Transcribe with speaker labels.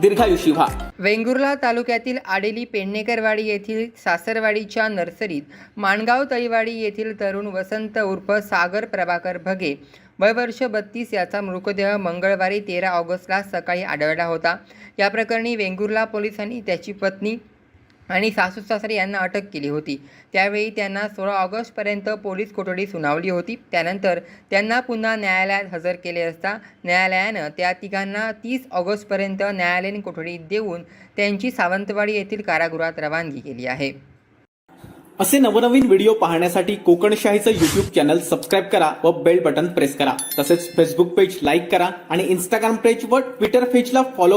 Speaker 1: दीर्घायुषी व्हा
Speaker 2: वेंगुर्ला तालुक्यातील आडेली पेडणेकरवाडी येथील सासरवाडीच्या नर्सरीत माणगाव तळीवाडी येथील तरुण वसंत उर्फ सागर प्रभाकर भगे वयवर्ष बत्तीस याचा मृतदेह मंगळवारी तेरा ऑगस्टला सकाळी आढळला होता. या प्रकरणी वेंगुर्ला पोलिसांनी त्याची पत्नी आणि सासू सासरे यांना अटक केली होती. त्यावेळी त्यांना सोळा ऑगस्टपर्यंत पोलीस कोठडी सुनावली होती. त्यानंतर त्यांना पुन्हा न्यायालयात हजर केले असता न्यायालयानं त्या तिघांना तीस ऑगस्टपर्यंत न्यायालयीन कोठडी देऊन त्यांची सावंतवाडी येथील कारागृहात रवानगी केली आहे.
Speaker 1: असे नवनवीन व्हिडिओ पाहण्यासाठी कोकणशाहीचं युट्यूब चॅनल सबस्क्राईब करा व बेल बटन प्रेस करा. तसेच फेसबुक पेज लाईक करा आणि इंस्टाग्राम पेज व ट्विटर पेजला फॉलो